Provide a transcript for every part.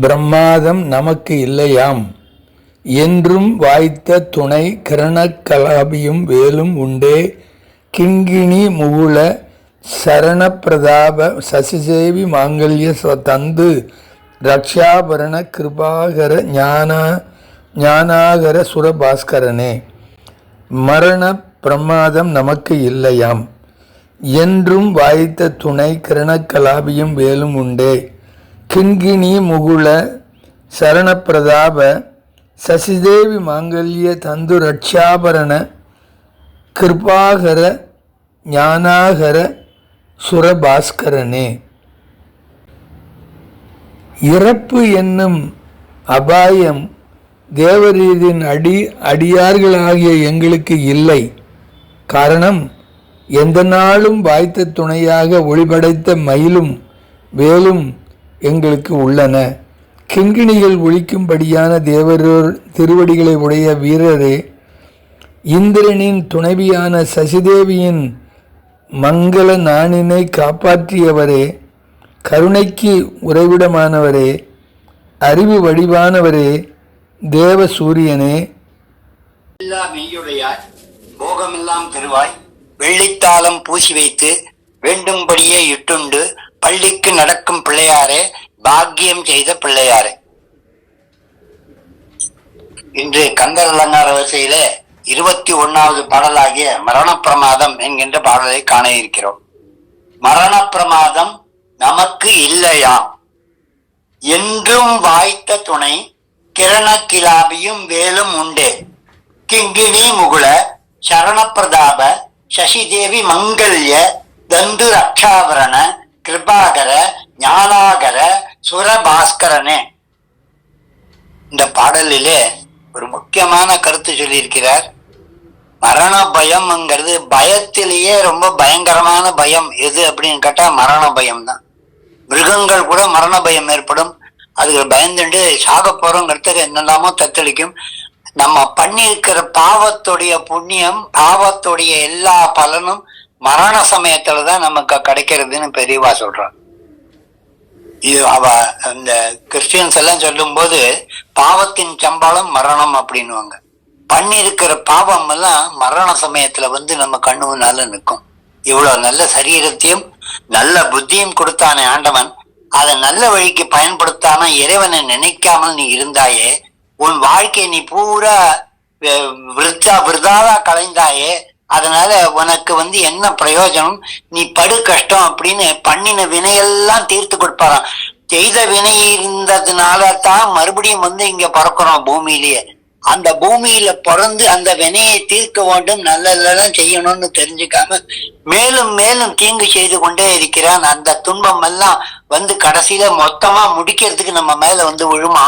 பிரம்மாதம் நமக்கு இல்லையாம். என்றும் வாய்த்த துணை கிரணக்கலாபியும் வேலும் உண்டே. கிங்கிணி முகுல சரணப்பிரதாப சசிசேவி மாங்கல்ய ச- தந்து ரக்ஷாபரண கிருபாகர ஞான ஞானாகர சுரபாஸ்கரனே. மரண பிரமாதம் நமக்கு இல்லையாம். என்றும் வாய்த்த துணை கிரணக்கலாபியும் வேலும் உண்டே. கிண்கிணி முகுல சரணப்பிரதாப சசிதேவி மாங்கல்ய தந்து ரட்சாபரண கிருபாகர ஞானாகர சுரபாஸ்கரனே. இறப்பு என்னும் அபாயம் தேவரீதின் அடி அடியார்களாகிய எங்களுக்கு இல்லை. காரணம் எந்த நாளும் வாய்த்த துணையாக ஒளிபடைத்த மயிலும் வேலும் எங்களுக்கு உள்ளன. கிங்கிணிகள் ஒழிக்கும்படியான தேவரோர் திருவடிகளை உடைய வீரரே இந்திரனின் துணைவியான சசிதேவியின் மங்கள நாணினை காப்பாற்றியவரே கருணைக்கு உறைவிடமானவரே அறிவு வடிவானவரே தேவ சூரியனே. எல்லா மெய்யுடையாய் போகமெல்லாம் திருவாய் வெள்ளித்தாளம் பூசி வைத்து வேண்டும்படியே இட்டுண்டு பள்ளிக்கு நடக்கும் பிள்ளையாரே பாக்கியம் செய்த பிள்ளையாரே. இன்று கந்தர் அலங்கார வரிசையில இருபத்தி ஒன்னாவது பாடலாகிய மரண பிரமாதம் என்கின்ற பாடலை காண இருக்கிறோம். மரண பிரமாதம் நமக்கு இல்லையாம் என்றும் வாய்த்த துணை கிரண கிலாபியும் வேலும் உண்டே. கிங்கிணி சரண பிரதாப சசிதேவி மங்கல்ய தந்து ரக்ஷாபரண கிருபாகர ஞானாகர சுரபாஸ்கரனே. இந்த பாடலிலே ஒரு முக்கியமான கருத்து சொல்லியிருக்கிறார். மரண பயம்ங்கிறது பயத்திலேயே ரொம்ப பயங்கரமான பயம். எது அப்படின்னு கேட்டா மரண பயம் தான் மிருகங்கள் கூட மரண பயம் ஏற்படும். அதுக்கு பயந்துண்டு சாக போறோங்கிறதுக்கு என்னெல்லாமோ தத்தளிக்கும். நம்ம பண்ணியிருக்கிற பாவத்துடைய புண்ணியம் பாவத்துடைய எல்லா பலனும் மரண சமயத்துல தான் நமக்கு கிடைக்கிறதுன்னு பெரியவா சொல்றான். இது அவ அந்த கிறிஸ்டியன்ஸ் எல்லாம் சொல்லும்போது பாவத்தின் சம்பளம் மரணம் அப்படின்னுவாங்க. பண்ணியிருக்கிற பாவம் எல்லாம் மரண சமயத்துல வந்து நம்ம கண்ணு முன்னால நிற்கும். இவ்வளவு நல்ல சரீரத்தையும் நல்ல புத்தியும் கொடுத்தானே ஆண்டவன். அதை நல்ல வழிக்கு பயன்படுத்தாம இறைவனை நினைக்காமல் நீ இருந்தாயே உன் வாழ்க்கை நீ பூரா விருத்தா விருதாவா கலைந்தாயே அதனால உனக்கு வந்து என்ன பிரயோஜனம்? நீ படு கஷ்டம் அப்படின்னு பண்ணின வினையெல்லாம் தீர்த்து கொடுப்பாராம். செய்த வினை இருந்ததுனால தான் மறுபடியும் வந்து இங்க பறக்கிறோம் பூமியிலேயே. அந்த பூமியில பிறந்து அந்த வினையை தீர்க்க வேண்டும் நல்லதெல்லாம் செய்யணும்னு தெரிஞ்சுக்காம மேலும் மேலும் தீங்கு செய்து கொண்டே இருக்கிறான். அந்த துன்பம் எல்லாம் வந்து கடைசியில மொத்தமா முடிக்கிறதுக்கு நம்ம மேல வந்து விழுமா?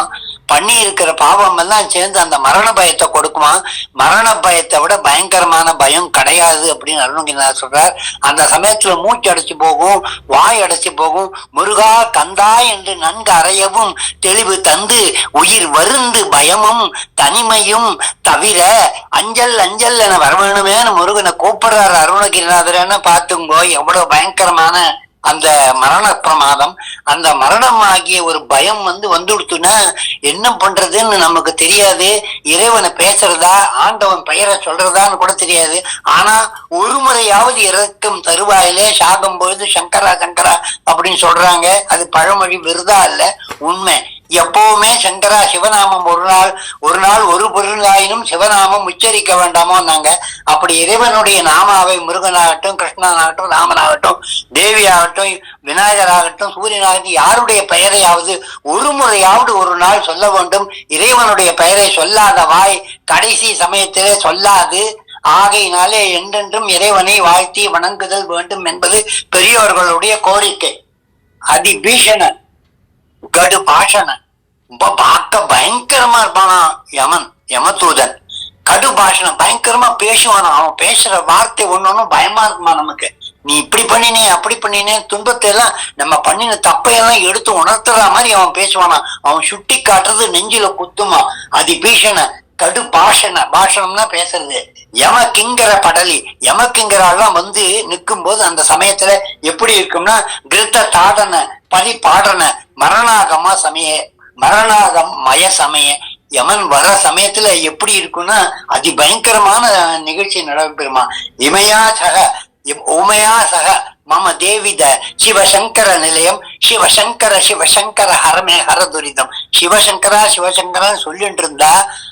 பண்ணி இருக்கிற பாவம் எல்லாம் சேர்ந்து அந்த மரண பயத்தை கொடுக்குமா? மரண பயத்தை விட பயங்கரமான பயம் கிடையாது அப்படின்னு அருணகிரிநாதர் சொல்றார். அந்த சமயத்துல மூச்சு அடைச்சு போகும் வாய் அடைச்சு போகும். முருகா கந்தா என்று நன்கு அறையவும் தெளிவு தந்து உயிர் வருந்து பயமும் தனிமையும் தவிர அஞ்சல் அஞ்சல் என வரவேணுமேனு முருகனை கூப்பிடுறாரு அருணகிரிநாதர்னு பார்த்துங்கோ எவ்வளவு பயங்கரமான அந்த மரண பிரமாதம் அந்த மரணம் ஆகிய ஒரு பயம் வந்து வந்துடுத்துனா என்ன பண்றதுன்னு நமக்கு தெரியாது. இறைவனை பேசுறதா ஆண்டவன் பெயரை சொல்றதான்னு கூட தெரியாது. ஆனா ஒரு முறையாவது இறக்கும் தருவாயிலே சாகும் பொழுது சங்கரா சங்கரா அப்படின்னு சொல்றாங்க. அது பழமொழி விருதா இல்ல உண்மை. எப்பவுமே சங்கரா சிவநாமம் ஒரு நாள் ஒரு பொருளாயினும் சிவநாமம் உச்சரிக்க வேண்டாமோ நாங்க. அப்படி இறைவனுடைய நாமாவை முருகனாகட்டும் கிருஷ்ணனாகட்டும் ராமனாகட்டும் தேவியாகட்டும் ஆகட்டும் விநாயகர் ஆகட்டும் சூரியனாகட்டும் யாருடைய பெயரையாவது ஒரு முறையாவது ஒரு நாள் சொல்ல வேண்டும். இறைவனுடைய பெயரை சொல்லாத வாய் கடைசி சமயத்திலே சொல்லாது. ஆகையினாலே என்றென்றும் இறைவனை வாழ்த்தி வணங்குதல் வேண்டும் என்பது பெரியோர்களுடைய கோரிக்கை. அதி பீஷணன் கடு பாஷணன் ரொம்ப பார்க்க பயங்கரமா இருப்பானா யமன். யமதூதன் கடு பாஷணம் பயங்கரமா பேசுவான் அவன். பேசுற வார்த்தை ஒன்னொன்னும் பயமா இருக்குமா நமக்கு? நீ இப்படி பண்ணினே அப்படி பண்ணினே துன்பத்தை எல்லாம் நம்ம பண்ணின தப்பையெல்லாம் எடுத்து உணர்த்துற மாதிரி அவன் பேசுவானா? அவன் சுட்டி காட்டுறது நெஞ்சில குத்துமா? அதி பீஷண கடு பாஷண பாஷணம்னா பேசுறது. யமகிங்கர படலி. யமகிங்கரெல்லாம் வந்து நிற்கும் போது அந்த சமயத்துல எப்படி இருக்கும்னா கிருத்த தாடன பதி பாடன மரணாகமா சமய மரணாகம் மய சமய யமன் வர சமயத்துல எப்படி இருக்கும்னா அதி பயங்கரமான நிகழ்ச்சி நடைபெறுமா இமையா சக உமையா சக மம தேவித சிவசங்கர நிலையம் சிவசங்கர சிவசங்கர ஹரமே ஹர துரிதம். சிவசங்கரா சிவசங்கரான்னு சொல்லிட்டு இருந்தா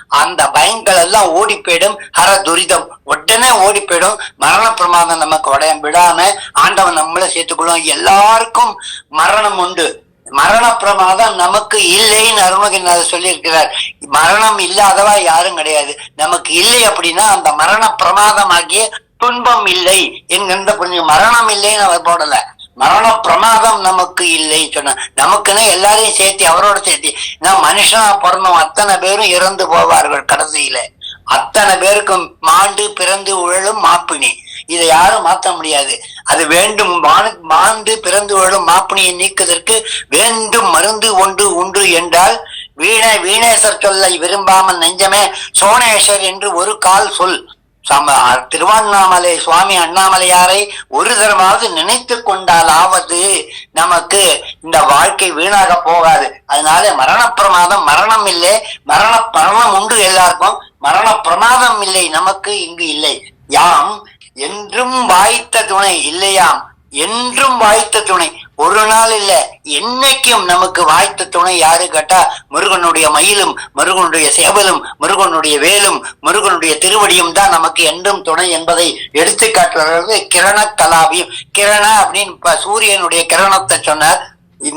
அந்த பயங்கள் எல்லாம் ஓடி போயிடும் ஹர துரிதம். உடனே ஓடி போயிடும். மரண பிரமாதம் நமக்கு உடைய விடாம ஆண்டவன் நம்மள சேர்த்துக்கொள்ளும் எல்லாருக்கும் மரணம் உண்டு. மரண பிரமாதம் நமக்கு இல்லைன்னு அருணகிரிநாதர் சொல்லியிருக்கிறார். மரணம் இல்லாதவா யாரும் கிடையாது. நமக்கு இல்லை அப்படின்னா அந்த மரண பிரமாதமாகிய துன்பம் இல்லை என்கின்ற புரிஞ்சு மரணம் இல்லைன்னு அவர் போடல. மரண பிரமாதம் நமக்கு இல்லை சொன்ன நமக்குன்னு எல்லாரையும் சேர்த்து அவரோட சேர்த்து. நான் மனுஷனா பிறந்தோம் அத்தனை பேரும் இறந்து போவார்கள் கடைசியில. அத்தனை பேருக்கும் மாண்டு பிறந்து உழலும் மாப்பினி இதை யாரும் மாத்த முடியாது. அது வேண்டும் மானு- மாண்டு பிறந்து வரும் மாப்பிணியை நீக்குவதற்கு வேண்டும் மருந்து ஒன்று உண்டு என்றால் வீண வீணேசர் சொல்லை விரும்பாமல் நெஞ்சமே சோனேஸ்வர் என்று ஒரு கால் சொல். சம திருவண்ணாமலை சுவாமி அண்ணாமலையாரை ஒரு தரமாவது நினைத்து கொண்டால் ஆவது நமக்கு இந்த வாழ்க்கை வீணாக போகாது. அதனால மரண பிரமாதம் மரணம் இல்லை. மரண மரணம் உண்டு எல்லாருக்கும். மரண பிரமாதம் இல்லை நமக்கு இங்கு இல்லை. யாம் என்றும் வாய்த்த துணை இல்லையாம் என்றும் வாய்த்த துணை. ஒரு நாள் இல்ல என்னைக்கும் நமக்கு வாய்த்த துணை யாரு கேட்டா முருகனுடைய மயிலும் முருகனுடைய சேவலும் முருகனுடைய வேலும் முருகனுடைய திருவடியும் தான் நமக்கு என்றும் துணை என்பதை எடுத்து காட்டுறது கிரண கலாபியும் கிரண அப்படின்னு இப்ப சூரியனுடைய கிரணத்தை சொன்னார்.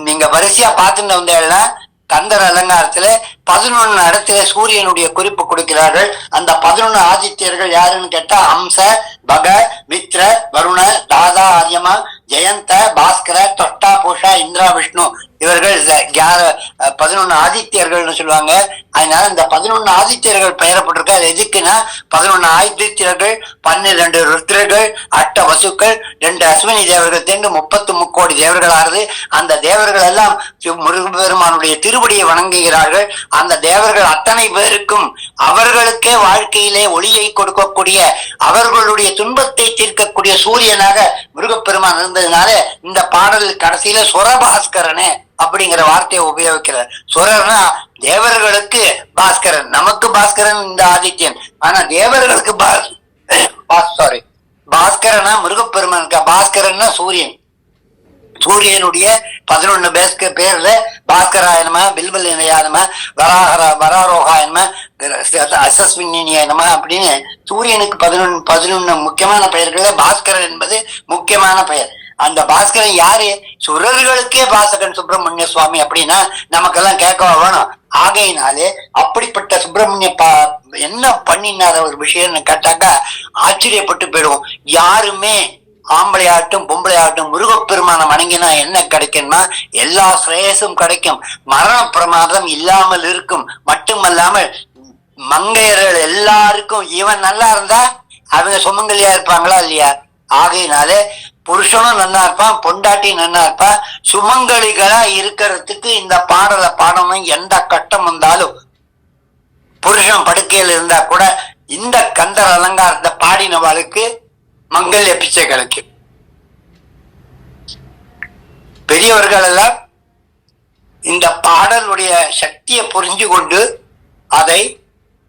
நீங்க வரிசையா பார்த்துட்டு வந்தேன்னா கந்தர் அலங்காரத்துல பதினொன்னு இடத்துல சூரியனுடைய குறிப்பு கொடுக்கிறார்கள். அந்த பதினொன்னு ஆதித்யர்கள் யாருன்னு கேட்டா அம்ச பக மித்ர வருண தாதா ஆரியமா ஜெயந்த பாஸ்கர தொட்டா பூஷா இந்திரா விஷ்ணு இவர்கள் பதினொன்னு ஆதித்யர்கள்னு சொல்லுவாங்க. அதனால இந்த பதினொன்னு ஆதித்யர்கள் பெயரப்பட்டிருக்கு அது எதுக்குன்னா பதினொன்னு ஆதித்யர்கள் பன்னிரெண்டு ருத்ரர்கள் அட்ட வசுக்கள் ரெண்டு அஸ்வினி தேவர்கள் தேர்ந்து முப்பத்து முக்கோடி தேவர்கள் ஆறுது. அந்த தேவர்கள் எல்லாம் முருகபெருமானுடைய முருகப்பெருமானுடைய திருவடியை வணங்குகிறார்கள். அந்த தேவர்கள் அத்தனை பேருக்கும் அவர்களுக்கே வாழ்க்கையிலே ஒளியை கொடுக்கக்கூடிய அவர்களுடைய துன்பத்தை தீர்க்கக்கூடிய சூரியனாக முருகப்பெருமான் இருந்ததுனால இந்த பாடல் கடைசியில சுரபாஸ்கரனே அப்படிங்கிற வார்த்தையை உபயோகிக்கிறார். சுரர்னா தேவர்களுக்கு பாஸ்கரன் நமக்கு பாஸ்கரன் இந்த ஆதித்யன். ஆனா தேவர்களுக்கு பாஸ் சாரி பாஸ்கரனா முருகப்பெருமான் இருக்கா? பாஸ்கரன்னா சூரியன். சூரியனுடைய பதினொன்னு பேஸ்க பேர்ல பாஸ்கராயனம பில்பல் இணையானம வராகர வராரோகாயனம அசஸ்வின்யானம அப்படின்னு சூரியனுக்கு பதினொன்னு பதினொன்னு முக்கியமான பெயர்கள பாஸ்கரன் என்பது முக்கியமான பெயர். அந்த பாஸ்கரன் யாரு? சுரர்களுக்கே பாசகன் சுப்பிரமணிய சுவாமி அப்படின்னா நமக்கெல்லாம் கேட்கவா வேணும். ஆகையினாலே அப்படிப்பட்ட சுப்பிரமணிய பா என்ன பண்ணினாத ஒரு விஷயம்னு கேட்டாக்கா ஆச்சரியப்பட்டு போயிடுவோம். யாருமே ஆம்பளையாட்டும் பொம்பளையாட்டும் முருகப்பெருமானம் வணங்கினா என்ன கிடைக்கும்னா எல்லா ஸ்ரேயஸும் கிடைக்கும். மரண பிரமாதம் இல்லாமல் இருக்கும். மட்டுமல்லாமல் மங்கையர்கள் எல்லாருக்கும் இவன் நல்லா இருந்தா அவங்க சுமங்கலியா இருப்பாங்களா இல்லையா? ஆகையினாலே புருஷனும் நல்லா இருப்பான் பொண்டாட்டி நல்லா இருப்பான் சுமங்கலிகளா இருக்கிறதுக்கு இந்த பாடலை பாடணும். எந்த கட்டம் வந்தாலும் புருஷன் படுக்கையில் இருந்தா கூட இந்த கந்தர் அலங்காரத்தை பாடினவளுக்கு மங்கல்ய பிச்சை கிடைக்கும் பெரியவர்கள் எல்லாம் இந்த பாடலுடைய சக்தியை புரிஞ்சு கொண்டு அதை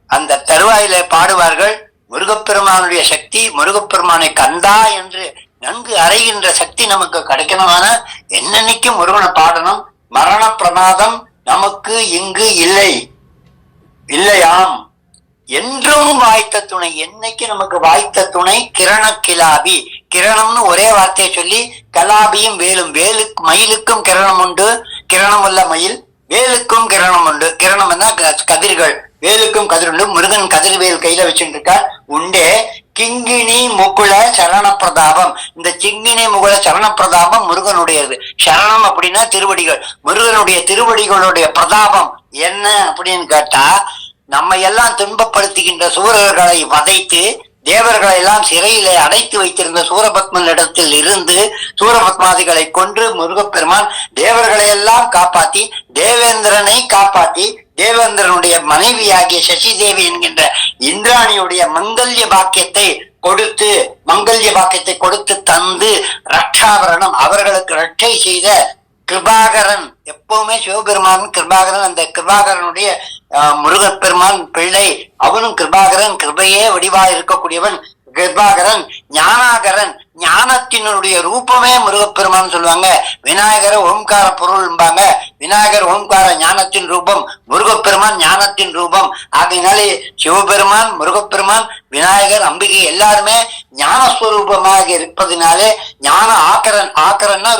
அந்த தருவாயில பாடுவார்கள். முருகப்பெருமானுடைய சக்தி முருகப்பெருமானை கந்தா என்று நன்கு அறைகின்ற சக்தி நமக்கு கிடைக்கணுமான? என்னன்னைக்கும் முருகனை பாடணும். மரண பிரமாதம் நமக்கு இங்கு இல்லை. இல்லையாம். என்றும் வாய்த்த துணை. என்னைக்கு நமக்கு வாய்த்த துணை? கிரண கிலாபி கிரணம்னு ஒரே வார்த்தையை சொல்லி கலாபியும் வேலும் வேலுக்கு மயிலுக்கும் கிரணம் உண்டு. கிரணம் உள்ள மயில் வேலுக்கும் கிரணம் உண்டு. கிரணம் கதிர்கள். வேலுக்கும் கதிர் உண்டு. முருகன் கதிர்வேல் கையில வச்சுட்டு இருக்கார் உண்டே. கிங்கினி முகுல சரண பிரதாபம் இந்த சிங்கினி முகுல சரண பிரதாபம் முருகனுடையது. சரணம் அப்படின்னா திருவடிகள். முருகனுடைய திருவடிகளுடைய பிரதாபம். என்ன அப்படின்னு கேட்டா நம்ம எல்லாம் துன்பப்படுத்துகின்ற சூரர்களை வதைத்து தேவர்களை எல்லாம் சிறையிலே அடைத்து வைத்திருந்த சூரபத்மன் இடத்தில் இருந்து சூரபத்மாதிகளை கொன்று முருகப்பெருமான் தேவர்களை எல்லாம் காப்பாத்தி தேவேந்திரனை காப்பாத்தி தேவேந்திரனுடைய மனைவியாகிய சசிதேவி என்கின்ற இந்திராணியுடைய மங்கல்ய பாக்கியத்தை கொடுத்து மங்கல்ய பாக்கியத்தை கொடுத்து தந்து ரட்சாபரணம் அவர்களுக்கு ரட்சை செய்த கிருபாகரன் எப்பவுமே சிவபெருமான் கிருபாகரன் அந்த கிருபாகரனுடைய முருகப்பெருமான் பிள்ளை அவனும் கிருபாகரன் கிருபையே வடிவா இருக்கக்கூடியவன் கிருபாகரன் ஞானாகரன் ஞானத்தினுடைய ரூபமே முருகப்பெருமான் சொல்லுவாங்க. விநாயகர் ஓம்கார பொருள்பாங்க விநாயகர் ஓம்கார ஞானத்தின் ரூபம் முருகப்பெருமான் ஞானத்தின் ரூபம். ஆகையினாலே சிவபெருமான் முருகப்பெருமான் விநாயகர் அம்பிகை எல்லாருமே ஞானஸ்வரூபமாக இருப்பதினாலே ஞான ஆக்கரன் ஆக்கரன்னா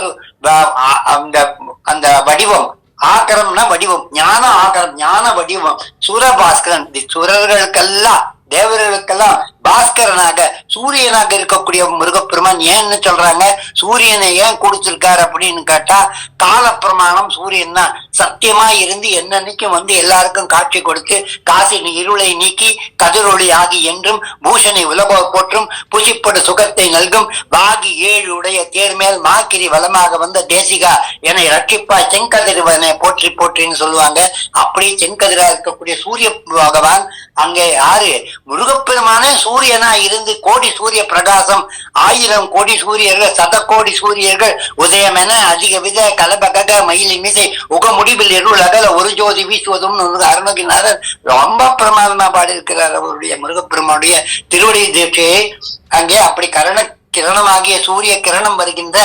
அந்த அந்த வடிவம். ஆக்கரம்னா வடிவம். ஞான ஆக்கரம் ஞான வடிவம். சூரபாஸ்கரன் இந்த சுரர்களுக்கெல்லாம் தேவர்களுக்கெல்லாம் பாஸ்கரனாக சூரியனாக இருக்கக்கூடிய முருகப்பெருமான் ஏன்னு சொல்றாங்க? சூரியனை ஏன் குடிச்சிருக்காரு அப்படின்னு கேட்டா கால பிரமாணம் சூரியன் தான் சத்தியமா இருந்து என்னன்னைக்கும் வந்து எல்லாருக்கும் காட்சி கொடுத்து காசின் இருளை நீக்கி கதிரொளி ஆகி என்றும் பூஷணி உலக போற்றும் புசிப்படு சுகத்தை நல்கும் பாகி ஏழு உடைய தேர்மேல் மாக்கிரி வளமாக வந்த தேசிகா என்னை ரட்சிப்பா செங்கதிர்வனை போற்றி போற்றின்னு சொல்லுவாங்க. அப்படி செங்கதிரா இருக்கக்கூடிய சூரிய பகவான் அங்கே யாரு? முருகப்பெருமானே சூரியனா இருந்து கோடி சூரிய பிரகாசம் ஆயிரம் கோடி சூரியர்கள் சத கோடி சூரியர்கள் உதயமென அதிக வித கலபகக மயிலி மிசை உக முடிவில் இருள் அகல ஒரு ஜோதி வீசுவதும் அருணகிநாதர் ரொம்ப பிரமாதமா பாடியிருக்கிறார் அவருடைய முருகப்பெருமானுடைய திருவடி தீட்சையை அங்கே அப்படி கரண கிரணமாகிய சூரிய கிரணம் வருகின்ற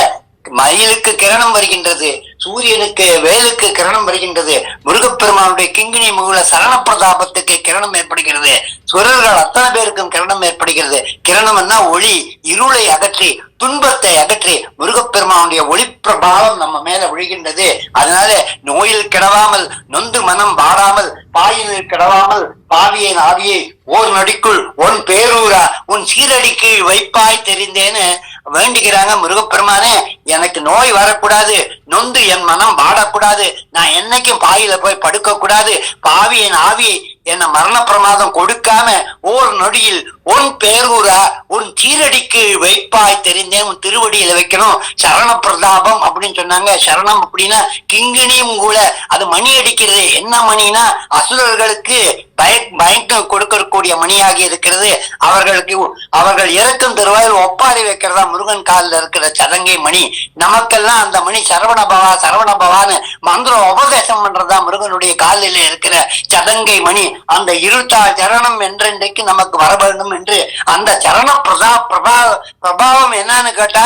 மயிலுக்கு கிரணம் வருகின்றது சூரியனுக்கு வேலுக்கு கிரணம் வருகின்றது முருகப்பெருமானுடைய கிங்கினி முகுல சரண பிரதாபத்துக்கு கிரணம் ஏற்படுகிறது. சுரர்கள் அத்தனை பேருக்கும் கிரணம் ஏற்படுகிறது. கிரணம்னா ஒளி இருளை அகற்றி துன்பத்தை அகற்றி முருகப்பெருமானுடைய ஒளி பிரபாவம் நம்ம மேல விழுகின்றது. அதனால நோயில் கிடவாமல் நொந்து மனம் வாடாமல் பாயிலில் கிடவாமல் பாவியின் ஆவியை ஓர் நொடிக்குள் உன் பேரூரா உன் சீரடிக்கு வைப்பாய் தெரிந்தேன்னு வேண்டிக்கிறாங்க முருகப்பெருமானே எனக்கு நோய் வரக்கூடாது நொந்து என் மனம் வாடக்கூடாது நான் என்னைக்கும் பாயில போய் படுக்க கூடாது பாவியின் ஆவி என்ன மரண பிரமாதம் கொடுக்காம ஓர் நொடியில் உன் பேரூரா உன் சீரடிக்கு வைப்பாய் தெரிந்தேன் உன் திருவடியில வைக்கணும் சரண பிரதாபம் அப்படின்னு சொன்னாங்க. சரணம் அப்படின்னா கிங்கினியும் கூட. அது மணி அடிக்கிறது. என்ன மணினா அசுரர்களுக்கு பய பயக்கம் கொடுக்கக்கூடிய மணியாகி இருக்கிறது. அவர்களுக்கு அவர்கள் இறக்கும் தருவாயில் ஒப்பாரி வைக்கிறதா முருகன் காலில் இருக்கிற சதங்கை மணி. நமக்கெல்லாம் அந்த மணி சரவண பவா சரவண பவான்னு மந்திரம் உபதேசம் பண்றதா முருகனுடைய காலில் இருக்கிற சதங்கை மணி. அந்த இருட்டா சரணம் என்றென்றைக்கு நமக்கு வர வேண்டும் என்று அந்த சரண பிரதா பிரபா பிரபாவம் என்னன்னு கேட்டா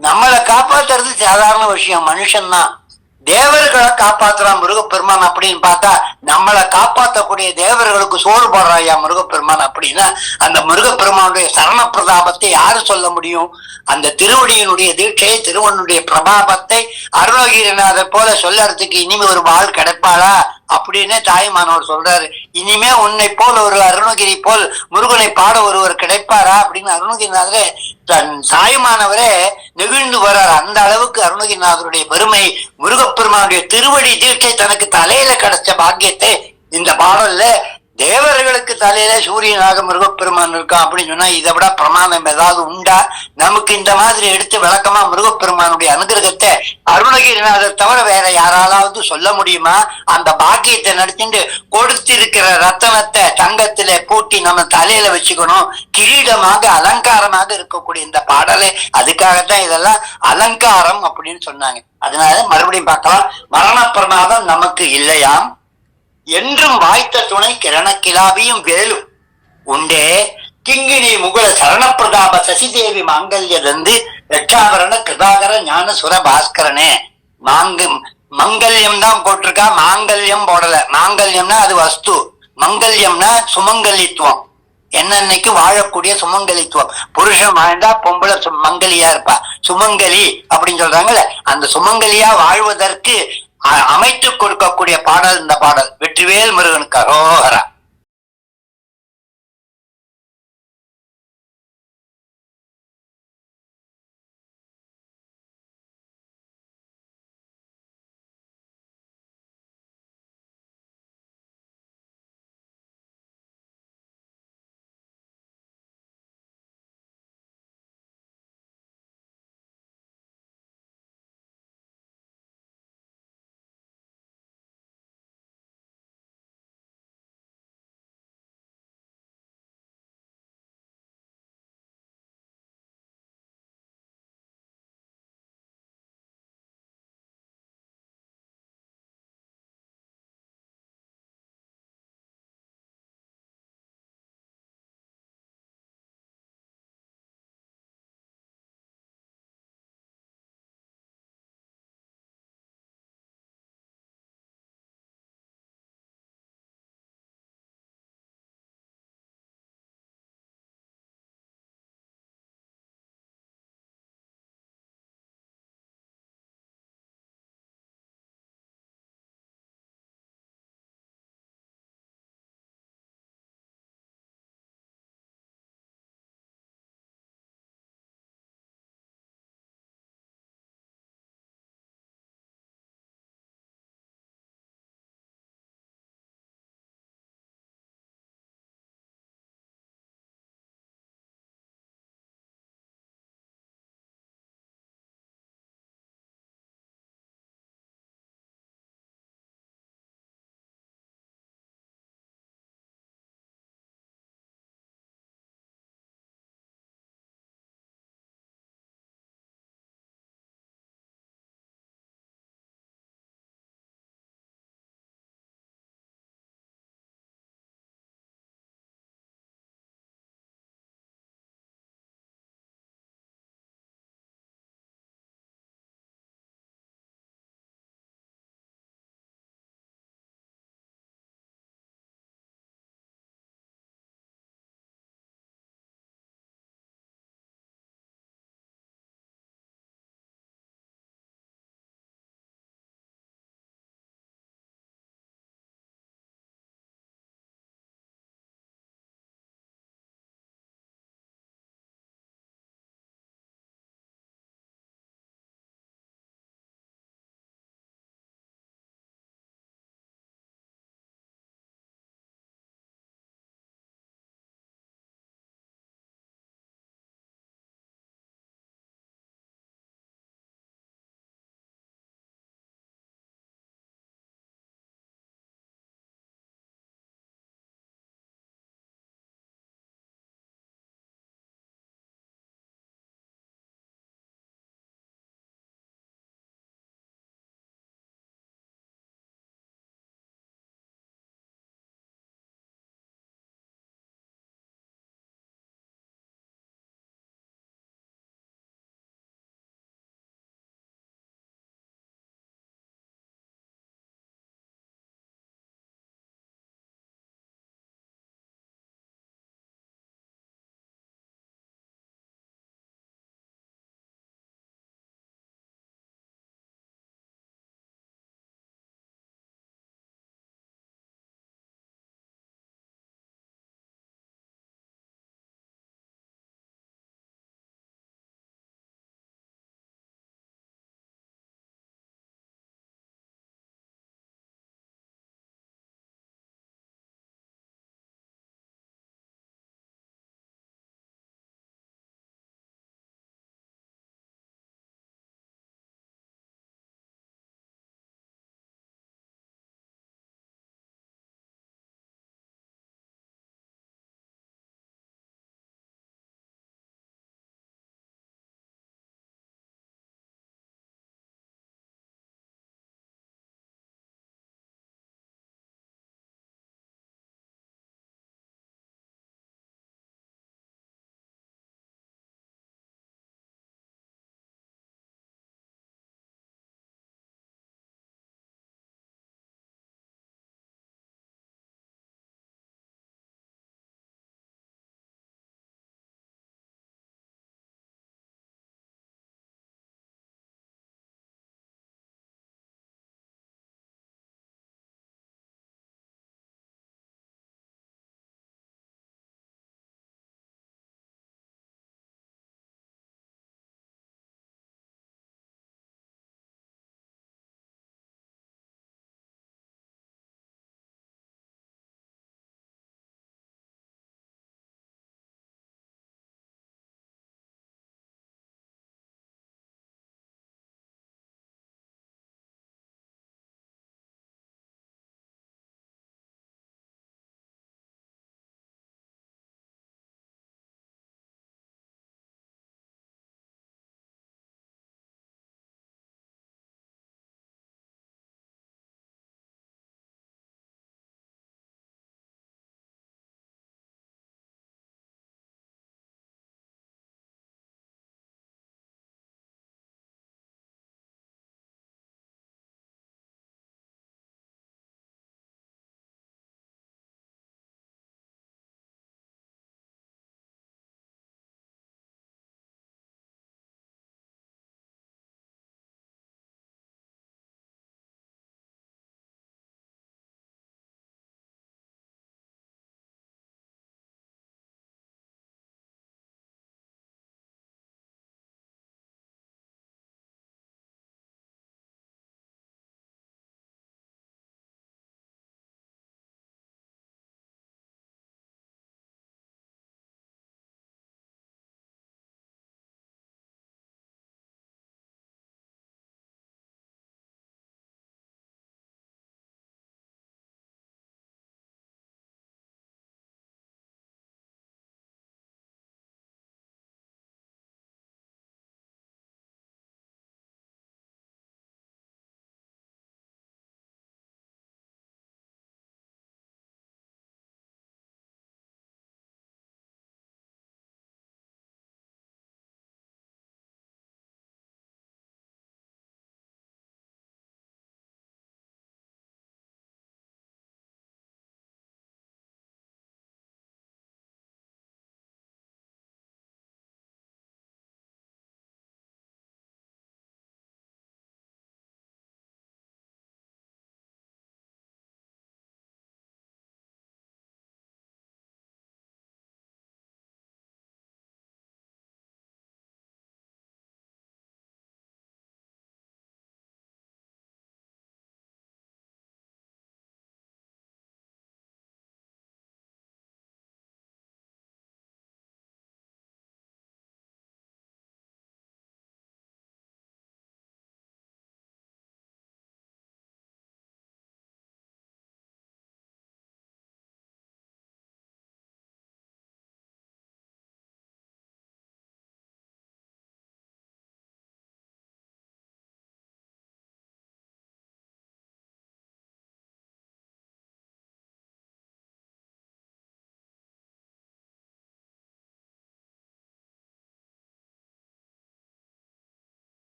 நம்மளை காப்பாத்துறது சாதாரண விஷயம் மனுஷன்தான். தேவர்களை காப்பாத்துறான் முருகப்பெருமான் அப்படின்னு பார்த்தா நம்மளை காப்பாற்றக்கூடிய தேவர்களுக்கு சோறு போடுறாயா முருகப்பெருமான் அப்படின்னா அந்த முருகப்பெருமானுடைய சரண பிரதாபத்தை யாரு சொல்ல முடியும்? அந்த திருவடியினுடைய தீட்சை திருவனுடைய பிரபாபத்தை அருணகிரிநாதர் போல சொல்லறதுக்கு இனிமே ஒரு வாழ் கிடைப்பாளா? அப்படின்னு தாய்மானவர் சொல்றாரு. இனிமே உன்னை போல் ஒரு அருணகிரி போல் முருகனை பாட ஒருவர் கிடைப்பாரா? அப்படின்னு அருணகிரிநாதரே தன் தாய்மானவரே நெகிழ்ந்து வர்றார் அந்த அளவுக்கு அருணகிரிநாதருடைய பெருமை முருகப்பெருமானுடைய திருவடி தீட்சை தனக்கு தலையில கிடைச்ச பாக்கியத்தை இந்த பாடல்ல தேவர்களுக்கு தலையில சூரியனாக மிருகப்பெருமான் இருக்கான் அப்படின்னு சொன்னா இதை விட பிரமாணம் ஏதாவது உண்டா? நமக்கு இந்த மாதிரி எடுத்து விளக்கமா முருகப்பெருமானுடைய அனுகிரகத்தை அருணகிரிநாதர் தவிர வேற யாராலாவது சொல்ல முடியுமா? அந்த பாக்கியத்தை நடிச்சுட்டு கொடுத்திருக்கிற ரத்தனத்தை தங்கத்துல பூட்டி நம்ம தலையில வச்சுக்கணும். கிரீடமாக அலங்காரமாக இருக்கக்கூடிய இந்த பாடலை அதுக்காகத்தான் இதெல்லாம் அலங்காரம் அப்படின்னு சொன்னாங்க. அதனால மறுபடியும் பார்க்கலாம். மரண பிரமாதம் நமக்கு இல்லையாம். என்றும் வாய்த்த துணை கிரணக்கிலாவியும் வேலும். உண்டே கிங்கினி முகுல சரணப்பிரதாப சசிதேவி மாங்கல்யதந்து ரட்சாபரண கிருபாகர ஞான சுர பாஸ்கரனே. மாங்கு மங்கல்யம் தான் போட்டிருக்கா மாங்கல்யம் போடல. மாங்கல்யம்னா அது வஸ்து. மங்கல்யம்னா சுமங்கலித்துவம். என்னன்னைக்கு வாழக்கூடிய சுமங்கலித்துவம்? புருஷன் வாழ்ந்தா பொம்பளை மங்கலியா இருப்பா. சுமங்கலி அப்படின்னு சொல்றாங்கல்ல அந்த சுமங்கலியா வாழ்வதற்கு அ- அமைத்துக் கொடுக்கக்கூடிய பாடல் இந்த பாடல். வெற்றிவேல் முருகனுக்கு அரோகரா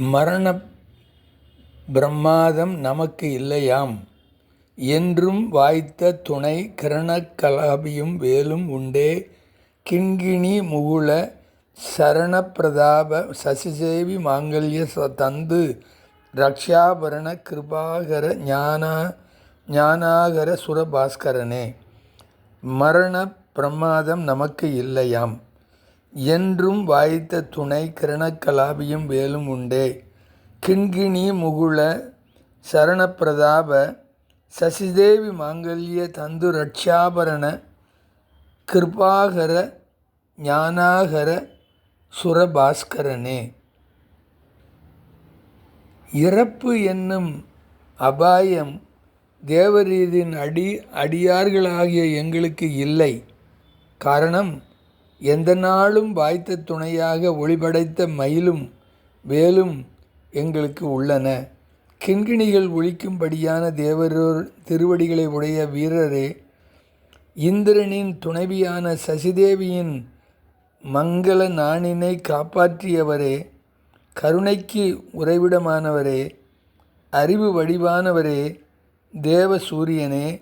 மரண பிரமாதம் நமக்கு இல்லையாம். என்றும் வாய்த்த துணை கிரணக்கலாபியும் வேலும் உண்டே. கிண்கிணி முகுள சரணப்பிரதாப சசிசேவி மாங்கல்ய ச- தந்து ரக்ஷாபரண கிருபாகர ஞானா ஞானாகர சுரபாஸ்கரனே. மரண பிரமாதம் நமக்கு இல்லையாம். என்றும் வாய்த்த துணை கிரணக்கலாபியும் வேலும் உண்டே. கிண்கிணி முகுள சரணப்பிரதாப சசிதேவி மாங்கல்ய தந்து ரட்சாபரண கிருபாகர ஞானாகர சுரபாஸ்கரனே. இறப்பு என்னும் அபாயம் தேவரீதின் அடி அடியார்களாகிய எங்களுக்கு இல்லை. காரணம் எந்த நாளும் வாய்த்த துணையாக ஒளிபடைத்த மயிலும் வேலும் எங்களுக்கு உள்ளன. கிண்கிணிகள் ஒழிக்கும்படியான தேவரோர் திருவடிகளை உடைய வீரரே இந்திரனின் துணைவியான சசிதேவியின் மங்கள நாணினை காப்பாற்றியவரே கருணைக்கு உறைவிடமானவரே அறிவு வடிவானவரே தேவ சூரியனே.